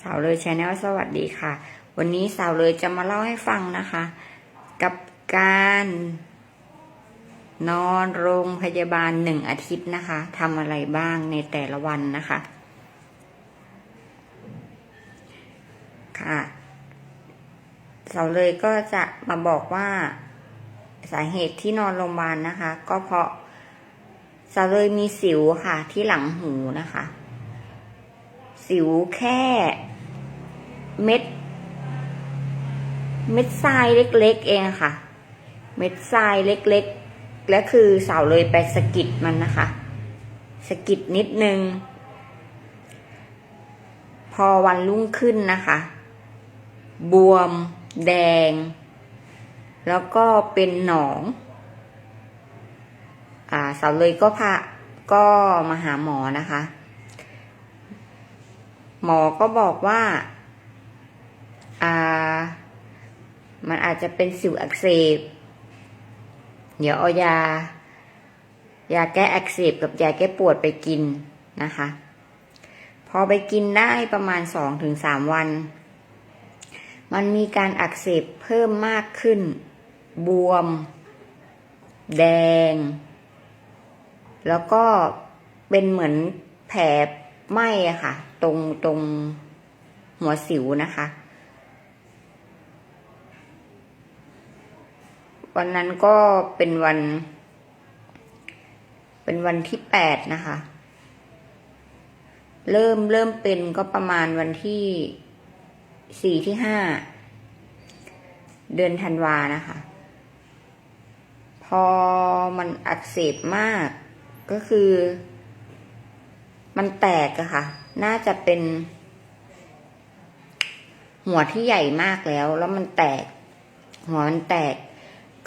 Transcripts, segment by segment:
สาวเลยชาแนลสวัสดีค่ะ วันนี้สาวเลยจะมาเล่าให้ฟังนะคะ กับการนอนโรงพยาบาลหนึ่งอาทิตย์นะคะทำอะไรบ้างในแต่ละวันนะคะ ค่ะสาวเลยก็จะมาบอกว่าสาเหตุที่นอนโรงพยาบาลนะคะ ก็เพราะสาวเลยมีสิวค่ะที่หลังหูนะคะ สิวแค่ เม็ด เม็ดทรายเล็ก ๆ เองค่ะ เม็ดทรายเล็ก ๆ และคือสาวเลยไปสกิดมันนะคะสกิดนิดนึง พอวันรุ่งขึ้นนะคะ บวม แดง แล้วก็เป็นหนอง อ่าสาวเลยก็พาก็มาหาหมอนะคะ หมอก็บอกว่า อ่า มันอาจจะเป็นสิวอักเสบ เดี๋ยวเอายา ยาแก้อักเสบกับยาแก้ปวดไปกินนะคะ พอไปกินได้ประมาณสองถึงสามวัน มันมีการอักเสบเพิ่มมากขึ้น บวม แดง แล้วก็เป็นเหมือนแผลไหม้อะค่ะ ตรงตรงหัวสิวนะคะ วันนั้นก็เป็นวัน เป็นวันที่แปดนะคะ เริ่มเริ่มเป็นก็ประมาณวันที่สี่ที่ห้าเดือนธันวานะคะ พอมันอักเสบมากก็คือ มันแตกอะค่ะ น่าจะเป็น หัวที่ใหญ่มากแล้ว แล้วมันแตก หัวมันแตก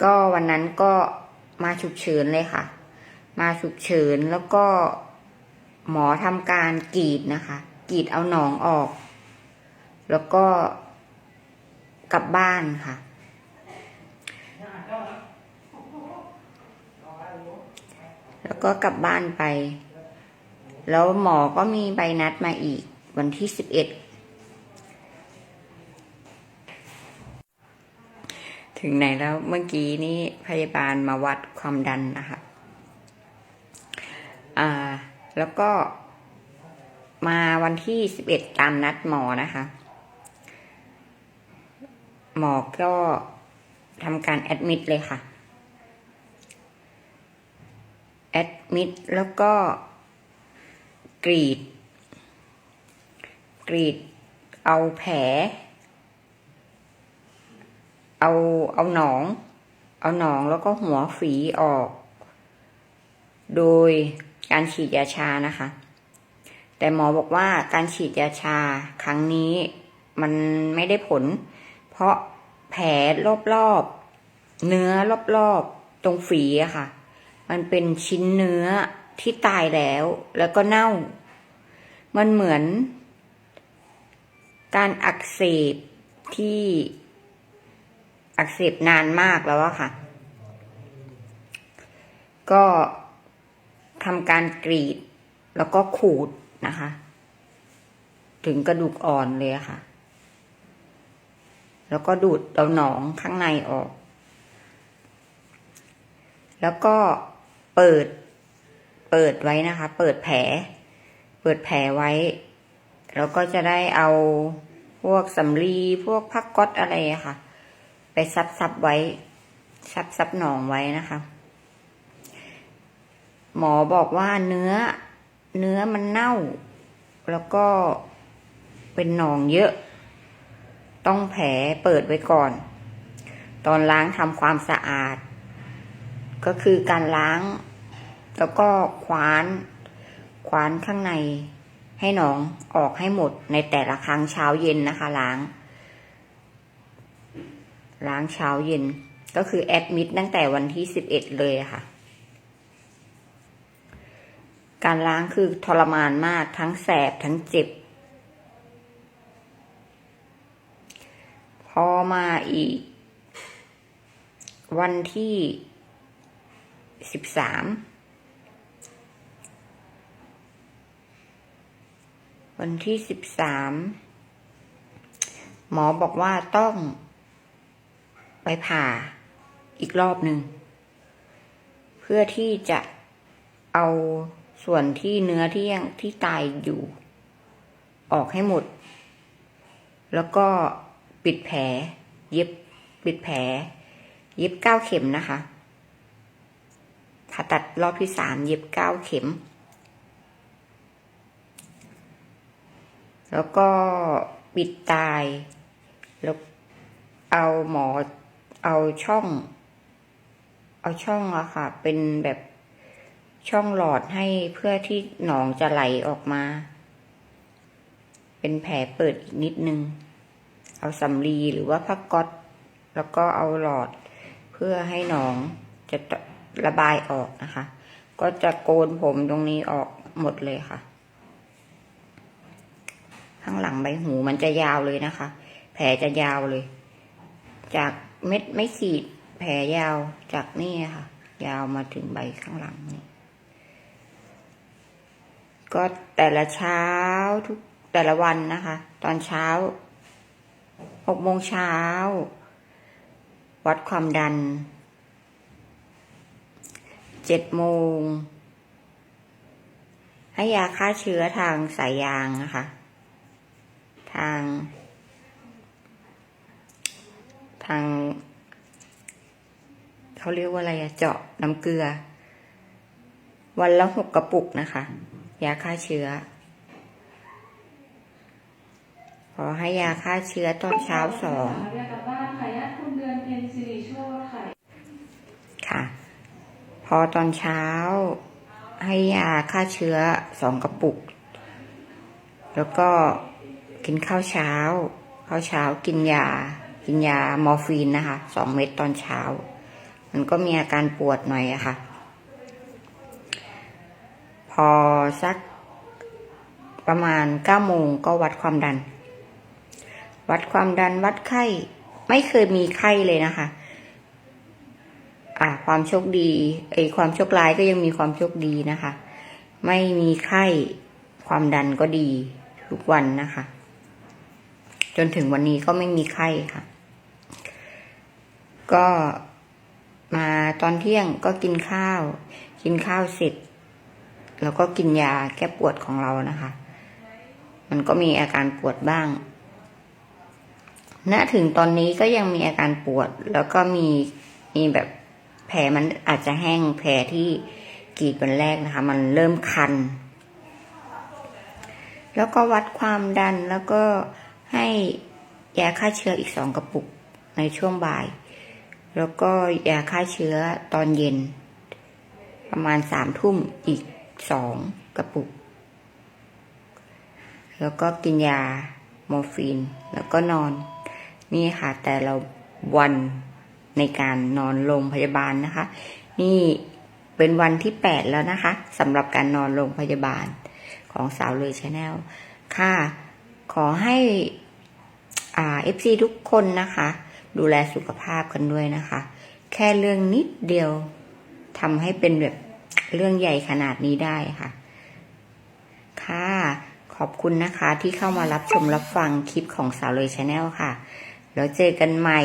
ก็วันนั้นก็มาฉุกเฉินเลยค่ะ มาฉุกเฉินแล้วก็หมอทำการกรีดนะคะ กรีดเอาหนองออก แล้วก็กลับบ้านค่ะ แล้วก็กลับบ้านไป แล้วหมอก็มีใบนัดมาอีกวันที่สิบเอ็ดถึงไหนแล้วเมื่อกี้นี้พยาบาลมาวัดความดันนะคะอ่า แล้วก็มาวันที่สิบเอ็ดตามนัดหมอนะคะ หมอก็ทำการแอดมิดเลยค่ะ แอดมิดแล้วก็ กรีด กรีด เอาแผล เอาเอาหนอง เอาหนองแล้วก็หัวฝีออก โดยการฉีดยาชานะคะ แต่หมอบอกว่าการฉีดยาชาครั้งนี้มันไม่ได้ผล เพราะแผลรอบๆ เนื้อรอบๆ ตรงฝีอะค่ะ มันเป็นชิ้นเนื้อที่ตายแล้วแล้วก็เน่า มันเหมือน การอักเสบที่อักเสบนานมากแล้วอะค่ะ ก็ทำการกรีดแล้วก็ขูดนะคะ ถึงกระดูกอ่อนเลยค่ะ แล้วก็ดูดเอาหนองข้างในออก แล้วก็เปิด เปิดไว้นะคะ เปิดแผล เปิดแผลไว้แล้วก็จะได้เอาพวกสำลีพวกพักก๊อตอะไรค่ะ ไปซับซับไว้ ซับซับหนองไว้นะคะ หมอบอกว่าเนื้อ เนื้อมันเน่า แล้วก็เป็นหนองเยอะ ต้องแผลเปิดไว้ก่อน ตอนล้างทำความสะอาด ก็คือการล้าง แล้วก็คว้าน คว้านข้างใน ให้หนองออกให้หมดในแต่ละครั้งเช้าเย็นนะคะล้าง ล้างเช้าเย็นก็คือแอดมิดตั้งแต่วันที่สิบเอ็ดเลยค่ะ การล้างคือทรมานมากทั้งแสบทั้งเจ็บ พอมาอีก วันที่สิบสาม วันที่สิบสามหมอบอกว่าต้อง ไปผ่าอีกรอบหนึ่ง เพื่อที่จะเอาส่วนที่เนื้อที่ยังที่ตายอยู่ ออกให้หมด แล้วก็ปิดแผล เย็บปิดแผล เย็บเก้าเข็มนะคะผ่าตัดรอบที่สามเย็บเก้าเข็ม แล้วก็ปิดตาย แล้วเอาหมอเอาช่อง เอาช่องอะค่ะ เป็นแบบช่องหลอดให้เพื่อที่หนองจะไหลออกมา เป็นแผลเปิดอีกนิดนึง เอาสำลีหรือว่าผ้าก๊อตแล้วก็เอาหลอดเพื่อให้หนองจะระบายออกนะคะ ก็จะโกนผมตรงนี้ออกหมดเลยค่ะ ข้างหลังใบหูมันจะยาวเลยนะคะ แผลจะยาวเลย จากเม็ดไม่ขีด แผลยาวจากนี่ค่ะ ยาวมาถึงใบข้างหลังนี่ก็แต่ละเช้าทุกแต่ละวันนะคะ ตอนเช้าหกโมงเช้า วัดความดันเจ็ดโมงให้ยาฆ่าเชื้อทางสายยางนะคะ ทาง ทางเขาเรียกว่าอะไรอะเจาะน้ำเกลือ วันละหกกระปุกนะคะ ยาฆ่าเชื้อ ขอให้ยาฆ่าเชื้อตอนเช้าสองค่ะ พอตอนเช้าให้ยาฆ่าเชื้อสองกระปุก แล้วก็ กินข้าวเช้า ข้าวเช้ากินยา กินยามอร์ฟีนนะคะสองเม็ดตอนเช้า มันก็มีอาการปวดหน่อยอะค่ะ พอสักประมาณเก้าโมงก็วัดความดัน วัดความดันวัดไข้ ไม่เคยมีไข้เลยนะคะ อ่า ความโชคดีไอความโชคร้ายก็ยังมีความโชคดีนะคะ ไม่มีไข้ความดันก็ดีทุกวันนะคะ จนถึงวันนี้ก็ไม่มีไข้ค่ะ ก็มาตอนเที่ยงก็กินข้าว กินข้าวเสร็จแล้วก็กินยาแก้ปวดของเรานะคะ มันก็มีอาการปวดบ้าง ณ ถึงตอนนี้ก็ยังมีอาการปวด แล้วก็มี มีแบบแผลมันอาจจะแห้ง แผลที่กรีดวันแรกนะคะ มันเริ่มคัน แล้วก็วัดความดันแล้วก็ ให้ยาฆ่าเชื้ออีกสองกระปุกในช่วงบ่าย แล้วก็ยาฆ่าเชื้อตอนเย็น ประมาณสามทุ่มอีกสองกระปุก แล้วก็กินยาโมฟีน แล้วก็นอน นี่ค่ะแต่ละวันในการนอนโรงพยาบาลนะคะ นี่เป็นวันที่แปดแล้วนะคะสำหรับการนอนโรงพยาบาลของสาวเลยชาแนลค่ะ ขอให้อ่าเอฟซีทุกคนนะคะ ดูแลสุขภาพกันด้วยนะคะ แค่เรื่องนิดเดียวทำให้เป็นแบบเรื่องใหญ่ขนาดนี้ได้ค่ะ ค่ะ ขอบคุณนะคะที่เข้ามารับชมรับฟังคลิปของสาวเลยชาแนลค่ะ แล้วเจอกันใหม่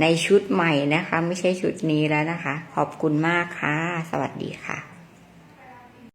ในชุดใหม่นะคะ ไม่ใช่ชุดนี้แล้วนะคะ ขอบคุณมากค่ะ สวัสดีค่ะ